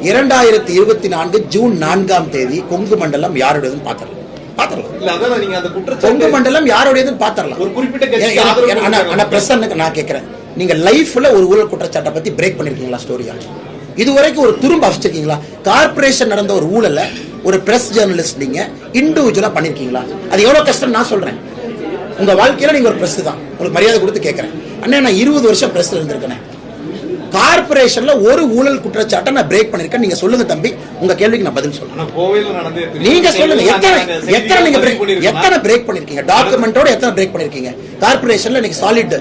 இரண்டாயிரத்தி இருபத்தி நான்கு ஜூன் நான்காம் தேதி கொங்கு மண்டலம் யாருடையதுன்னு அந்த கொங்கு மண்டலம் யாருடையதுன்னு பாத்திரலாம் ஒரு குறிப்பிட்ட நான் கேட்கிறேன் நீங்க லைஃப்ல ஒரு ஊழல் குற்றச்சாட்டை பத்தி பிரேக் பண்ணிருக்கீங்களா ஸ்டோரியா இதுவரைக்கும் ஒரு துரும்ப வச்சிருக்கீங்களா கார்ப்பரேஷன் நடந்த ஒரு ஊழல ஒரு பிரஸ் ஜேர்னலிஸ்ட் நீங்க இண்டிவிஜுவலா பண்ணிருக்கீங்களா? அது எவ்வளவு கஷ்டம் நான் சொல்றேன். உங்க வாழ்க்கையில நீங்க ஒரு பிரஸ் தான். உங்களுக்கு மரியாதை கொடுத்து கேட்கறேன் அண்ணே நான் இருபது வருஷம் பிரஸ்ல இருந்திருக்கேன். கார்ப்பரேஷன்ல ஒரு ஊழல் குற்றச்சாட்டை நான் பிரேக் பண்ணிருக்கேன். நீங்க சொல்லுங்க தம்பி. உங்க கேள்விக்கு நான் பதில் சொல்றேன். நீங்க சொல்லுங்க. நாங்க எத்தனை எத்தனை நீங்க பண்ணிருக்கோம். எத்தனை பிரேக் பண்ணிருக்கீங்க? டாக்குமெண்டோட எத்தனை பிரேக் பண்ணிருக்கீங்க? கார்ப்பரேஷன்ல இன்னைக்கு சாலிட்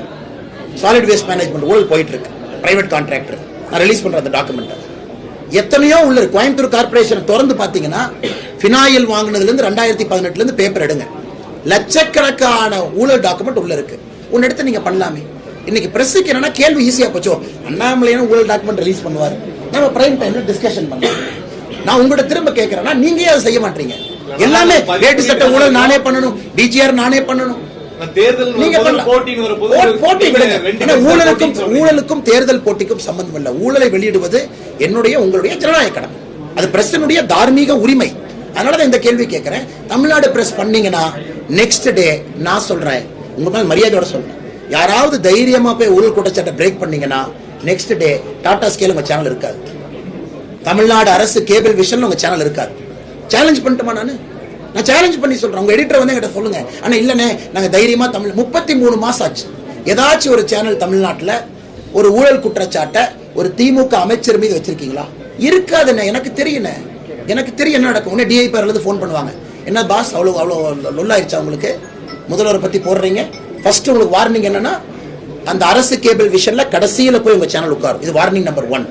சாலிட் வேஸ்ட் மேனேஜ்மெண்ட் ஊழல் போயிட்டு இருக்கு பிரைவேட் கான்ட்ராக்டர் நான் ரிலீஸ் பண்ற அந்த டாக்குமெண்ட் எத்தனையோ உள்ள இருக்கு. கோயம்புத்தூர் கார்ப்பரேஷன் திறந்து பாத்தீங்கன்னா ஃபினாயில் வாங்குனதுல இருந்து ரெண்டாயிரத்தி பதினெட்டுல இருந்து பேப்பர் எடுங்க. லட்சக்கணக்கான ஊழல் டாக்குமெண்ட் உள்ள இருக்கு. எடுத்து நீங்க பண்ணலாமே. இன்னைக்கு பிரஸுக்கு என்னன்னா கேள்வி ஈஸியா போச்சோ. அண்ணாமலையான ஊழல் டாக்குமெண்ட் ரிலீஸ் பண்ணுவாரு. நம்ம பிரைம் டைம்ல டிஸ்கஷன் பண்ணலாம் நான் உங்கள்ட்ட திரும்ப கேட்கிறேன்னா நீங்க அதை செய்ய மாட்டீங்க? எல்லாமே வேட்டு சட்ட ஊழல் நானே பண்ணணும். டிஜிஆர் நானே பண்ணணும். ஊழலுக்கும் தேர்தல் போட்டிக்கும் சம்பந்தம் இல்ல. ஊழலை வெளியிடுவது என்னுடைய உங்களுடைய ஜனநாயக கடமை. அது பிரஸினுடைய தார்மீக உரிமை. அதனால தான் இந்த கேள்வி கேட்கிறேன் தமிழ்நாடு பிரஸ் பண்ணீங்கன்னா நெக்ஸ்ட் டே நான் சொல்றேன். உங்க மேல மரியாதையோட சொல்றேன். யாராவது தைரியமா போய் ஊழல் குற்றச்சாட்டை பிரேக் பண்ணீங்கன்னா நெக்ஸ்ட் டே டாடா ஸ்கேல் உங்க சேனல் இருக்காது தமிழ்நாடு அரசு கேபிள் விஷன் உங்க சேனல் இருக்காது சேலஞ்ச் பண்ணட்டுமா நானு நான் சேலஞ்ச் பண்ணி சொல்றேன் உங்க எடிட்டர் வந்து என்கிட்ட சொல்லுங்க ஆனா இல்லனே நாங்க தைரியமா தமிழ் முப்பத்தி மூணு மாசம் ஆச்சு ஏதாச்சும் ஒரு சேனல் தமிழ்நாட்டுல ஒரு ஊழல் குற்றச்சாட்டை ஒரு திமுக அமைச்சர் மீது வச்சிருக்கீங்களா இருக்காதுண்ணே எனக்கு தெரியுண்ணே எனக்கு தெரியும் என்ன நடக்கும் உடனே டிஐபிஆர்ல ஃபோன் பண்ணுவாங்க என்ன பாஸ் அவ்வளோ அவ்வளோ லொல்லாயிருச்சா உங்களுக்கு முதல்வரை பத்தி போடுறீங்க ஃபர்ஸ்ட் உங்களுக்கு வார்னிங் என்னன்னா அந்த அரசு கேபிள் விஷன்ல கடைசியில போய் உங்க சேனல் உட்காரும். இது warning number one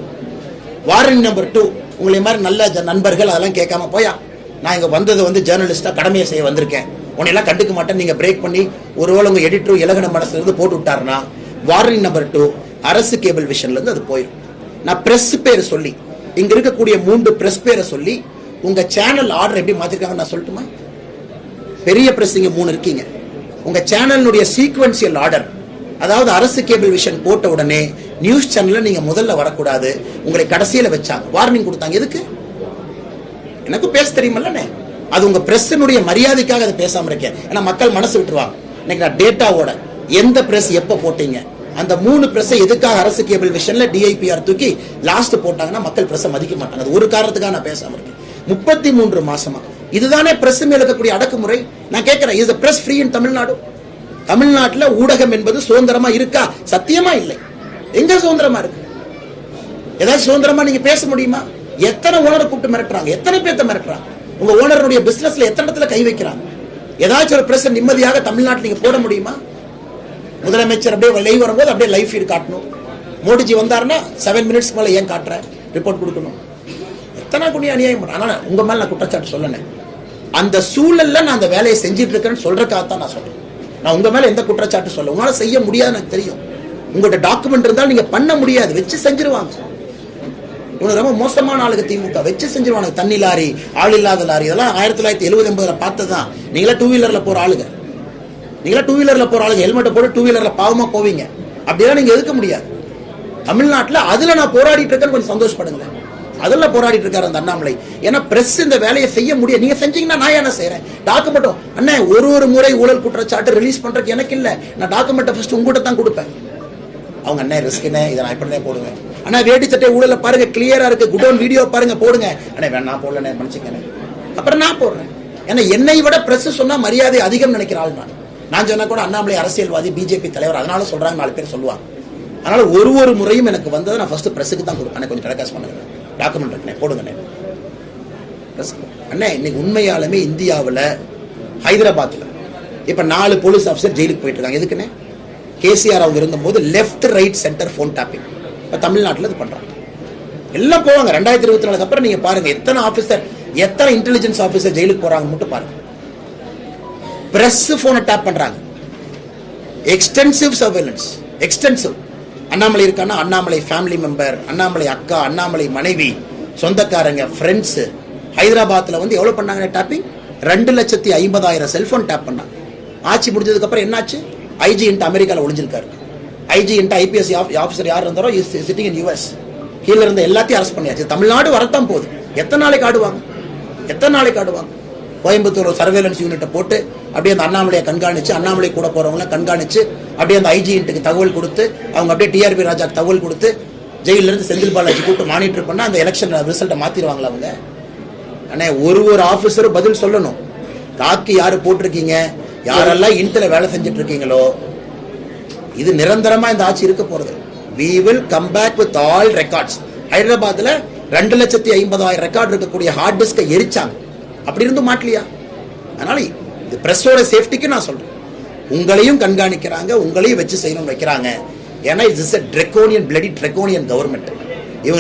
warning number two உங்களை மாதிரி நல்ல நண்பர்கள் அதெல்லாம் கேட்காம போயா நான் இங்க வந்தது வந்து ஜேர்னலிஸ்டா கடமையை செய்ய வந்திருக்கேன். உன்னை எல்லாம் கண்டுக்க மாட்டேன் நீங்க பிரேக் பண்ணி ஒருவேளை உங்க எடிட்டர் இலகன மனசுல இருந்து போட்டு விட்டாருன்னா வார்னிங் நம்பர் டூ அரசு கேபிள் விஷன்ல இருந்து அது போயிடும் நான் பிரஸ் பேர் சொல்லி இங்க இருக்கக்கூடிய மூன்று பிரஸ் பேரை சொல்லி உங்க சேனல் ஆர்டர் எப்படி மாற்றிருக்காங்க நான் சொல்லட்டுமா? பெரிய பிரஸ் இங்க மூணு இருக்கீங்க. உங்க சேனலினுடைய சீக்வன்சியல் ஆர்டர் அதாவது அரசு கேபிள் விஷன் போட்ட உடனே நியூஸ் சேனல்ல நீங்க முதல்ல வரக்கூடாது. உங்களை கடைசியில வச்சாங்க வார்னிங் கொடுத்தாங்க. எதுக்கு? எனக்கு பேச தெரியுமல்லண்ணே. அது உங்க பிரஸ்னுடைய மரியாதைக்காக அதை பேசாம இருக்கேன். ஏன்னா மக்கள் மனசு விட்டுருவாங்க. இன்னைக்கு நான் டேட்டாவோட எந்த பிரஸ் எப்ப போட்டீங்க? அந்த மூணு பிரஸ் எதுக்காக அரசு கேபிள் விஷன்ல டிஐபிஆர் தூக்கி லாஸ்ட் போட்டாங்கன்னா மக்கள் பிரஸ் மதிக்க மாட்டாங்க. அது ஒரு காரணத்துக்காக நான் பேசாம இருக்கேன். முப்பத்தி மூன்று மாசமா இதுதானே பிரஸ் மேல இருக்கக்கூடிய அடக்குமுறை? நான் கேட்கிறேன் is press free in Tamil Nadu தமிழ்நாட்டுல ஊடகம் என்பது சுதந்திரமா இருக்கா? சத்தியமா இல்லை. எங்க சுதந்திரமா இருக்கு? ஏதாவது சுதந்திரமா நீங்க பேச முடியுமா? எத்தனை ஓனரை கூப்பிட்டு மிரட்டுறாங்க? எத்தனை பேர்த்த மிரட்டுறாங்க? உங்க ஓனருடைய பிசினஸ்ல எத்தனை இடத்துல கை வைக்கிறாங்க? ஏதாச்சும் ஒரு பிரஸ் நிம்மதியாக தமிழ்நாட்டில் நீங்க போட முடியுமா? முதலமைச்சர் அப்படியே லைவ் வரும்போது அப்படியே லைஃப் ஃபீட் காட்டணும். மோடிஜி வந்தாருன்னா செவன் மினிட்ஸ் மேலே ஏன் காட்டுறேன் ரிப்போர்ட் கொடுக்கணும். எத்தனை குடி அநியாயம்? பண்றேன். ஆனா உங்க மேல நான் குற்றச்சாட்டு சொல்லணும் அந்த சூழல்ல நான் அந்த வேலையை செஞ்சுட்டு இருக்கேன்னு சொல்றதுக்காகத்தான் நான் சொல்றேன். நான் உங்க மேல எந்த குற்றச்சாட்டு சொல்ல உங்களால செய்ய முடியாது எனக்கு தெரியும். உங்கள்கிட்ட டாக்குமெண்ட் இருந்தாலும் நீங்க பண்ண முடியாது வச்சு செஞ்சிருவாங்க. இவனு ரொம்ப மோசமான ஆளுங்க திமுக வச்சு செஞ்சிருவானுங்க. தண்ணி லாரி ஆள் இல்லாத லாரி இதெல்லாம் ஆயிரத்தி தொள்ளாயிரத்தி எழுபது எண்பதுல பார்த்ததுதான். நீங்களா டூ வீலர்ல போற ஆளுங்க. நீங்களா டூ வீலர்ல போற ஆளுங்க. ஹெல்மெட்டை போட்டு டூ வீலர்ல பாவமா போவீங்க. அப்படியெல்லாம் நீங்க எதுக்க முடியாது. தமிழ்நாட்டில் அதுல நான் போராடிட்டு இருக்கேன்னு கொஞ்சம் சந்தோஷப்படுங்களேன். அதில் போராடிட்டு இருக்காரு அந்த அண்ணாமலை. ஏன்னா பிரஸ் இந்த வேலையை செய்ய முடியாது நீங்க செஞ்சீங்கன்னா நான் என்ன செய்யறேன் டாக்குமெண்ட்டும் அண்ணே ஒரு ஒரு முறை ஊழல் குற்றச்சாட்டு ரிலீஸ் பண்றதுக்கு எனக்கு இல்ல. நான் டாக்குமெண்ட்டை ஃபர்ஸ்ட் உங்ககிட்ட தான் கொடுப்பேன். அவங்க அண்ணே என்ன இதை நான் இப்படி போடுவேன். அண்ணா வேட்டி சட்டை ஊழல பாருங்க கிளியரா இருக்கு. குடோன் வீடியோ பாருங்க போடுங்க. அண்ணே வேணா போடலண்ணே மன்னிச்சுக்கண்ணே அப்புறம் நான் போடுறேன். ஏன்னா என்னை விட பிரஸ் சொன்னா மரியாதை அதிகம் நினைக்கிற ஆள் நான். நான் சொன்னா கூட அண்ணாமலை அரசியல்வாதி பிஜேபி தலைவர் அதனால சொல்றாங்க நாலு பேர் சொல்லுவாங்க. அதனால ஒரு ஒரு முறையும் எனக்கு வந்ததை நான் ஃபர்ஸ்ட் பிரஸுக்கு தான் கொடுப்பேன். அண்ணே, கொஞ்சம் டெலகாஸ்ட் பண்ணுறேன் டாக்குமெண்ட் இருக்குண்ணே போடுங்கண்ணே. அண்ணே இன்னைக்கு உண்மையாலுமே இந்தியாவில் ஹைதராபாத்தில் இப்போ நாலு போலீஸ் ஆஃபீஸர் ஜெயிலுக்கு போயிட்டு இருக்காங்க எதுக்குண்ணே? கேசிஆர் அவங்க இருந்தபோது left right centre phone tapping இப்போ தமிழ்நாட்டில் இது பண்றாங்க. எல்லாம் போவாங்க. ரெண்டாயிரத்தி இருபத்தி நாலுக்கு அப்புறம் நீங்க பாருங்க எத்தனை ஆஃபீஸர் எத்தனை இன்டெலிஜென்ஸ் ஆஃபீஸர் ஜெயிலுக்கு போகிறாங்க மட்டும் பாருங்க. ப்ரெஸ்ஸு ஃபோனை டேப் பண்றாங்க. எக்ஸ்டென்சிவ் சர்வேலன்ஸ் எக்ஸ்டென்சிவ் அண்ணாமலை இருக்கான்னா அண்ணாமலை ஃபேமிலி மெம்பர் அண்ணாமலை அக்கா அண்ணாமலை மனைவி சொந்தக்காரங்க ஃப்ரெண்ட்ஸு ஹைதராபாத்தில் வந்து எவ்வளோ பண்ணாங்க டாப்பிங் ரெண்டு லட்சத்தி ஐம்பதாயிரம் செல்ஃபோன் டேப் பண்ணாங்க. ஆட்சி முடிஞ்சதுக்கப்புறம் என்னாச்சு? ஐஜி இன்ட்டு அமெரிக்காவில் ஒளிஞ்சிருக்காரு. ஐஜி இன்ட்டு ஐபிஎஸ் ஆஃபீஸர் யார் இருந்தாரோ இஸ் சிட்டிங் இன் யூஎஸ் கீழே இருந்த எல்லாத்தையும் அரெஸ்ட் பண்ணியாச்சு. தமிழ்நாடு வரத்தான் போகுது. எத்தனை நாளைக்கு ஆடுவாங்க? எத்தனை நாளைக்கு ஆடுவாங்க? கோயம்புத்தூர் சர்வேலன்ஸ் யூனிட்டை போட்டு அப்படியே அந்த அண்ணாமலையை கண்காணிச்சு அண்ணாமலை கூட போகிறவங்களை கண்காணிச்சு அப்படியே அந்த ஐஜிஎன்ட்டுக்கு தகவல் கொடுத்து அவங்க அப்படியே டிஆர்பி ராஜாக்கு தகவல் கொடுத்து ஜெயிலிருந்து செந்தில் பாலாஜி கூப்பிட்டு மானிட்டர் பண்ணால் அந்த எலெக்ஷன் ரிசல்ட்டை மாற்றிடுவாங்களா அவங்க? அண்ணே ஒரு ஒரு ஆஃபீஸரும் பதில் சொல்லணும். காக்கு யார் போட்டிருக்கீங்க? யாரெல்லாம் இன்ட்ல வேலை செஞ்சுட்டு இருக்கீங்களோ இது நிரந்தரமாக இந்த ஆட்சி இருக்க போகிறது we will come back with all records ஹைதராபாத்தில் ரெண்டு லட்சத்தி ஐம்பதாயிரம் ரெக்கார்ட் இருக்கக்கூடிய ஹார்ட் டிஸ்கை எரிச்சாங்க. அப்படி இருந்தும் மாட்டலையா? அதனால இது பிரஸோட சேஃப்டிக்கு நான் சொல்றேன். உங்களையும் கண்காணிக்கிறாங்க உங்களையும் வச்சு செய்யணும்னு வைக்கிறாங்க. ஏன்னா it's is draconian bloody draconian government